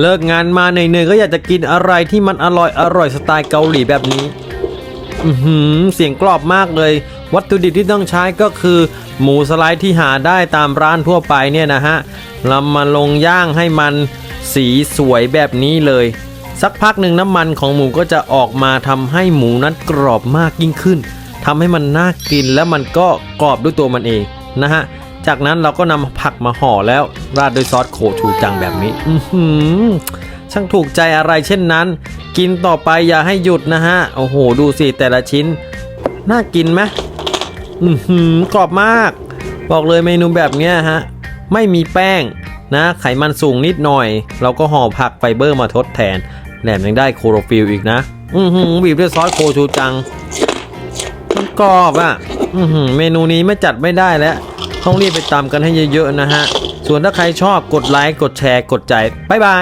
เลิกงานมาเหนื่อยๆก็อยากจะกินอะไรที่มันอร่อยอร่อยสไตล์เกาหลีแบบนี้ อือหือเสียงกรอบมากเลย วัตถุดิบที่ต้องใช้ก็คือ หมูสไลด์ที่หาได้ตามร้านทั่วไปเนี่ยนะฮะเรามาลงย่างให้มันสีสวยแบบนี้เลย สักพักหนึ่งน้ำมันของหมูก็จะออกมาทำให้หมูนั้นกรอบมากยิ่งขึ้นทำให้มันน่ากินแล้วมันก็กรอบด้วยตัวมันเองนะฮะ จากนั้นเราก็นำผักมาห่อแล้วราดด้วยซอสโคชูจังแบบนี้อืช่างถูกใจอะไรเช่นนั้น กินต่อไปอย่าให้หยุดนะฮะ โอ้โห ดูสิแต่ละชิ้น น่ากินไหมอือหือกรอบมาก บอกเลยเมนูแบบเนี้ยฮะ ไม่มีแป้งนะไขมันสูงนิดหน่อย เราก็ห่อผักไฟเบอร์มาทดแทนแถมยังได้โคโรฟิลอีกนะ อือหือบีบด้วยซอสโคชูจัง มันกรอบอะ อือหือเมนูนี้ไม่จัดไม่ได้แล้ว ต้องรีบไปตามกันให้เยอะๆนะฮะ ส่วนถ้าใครชอบกดไลค์กดแชร์กดใจบ๊ายบาย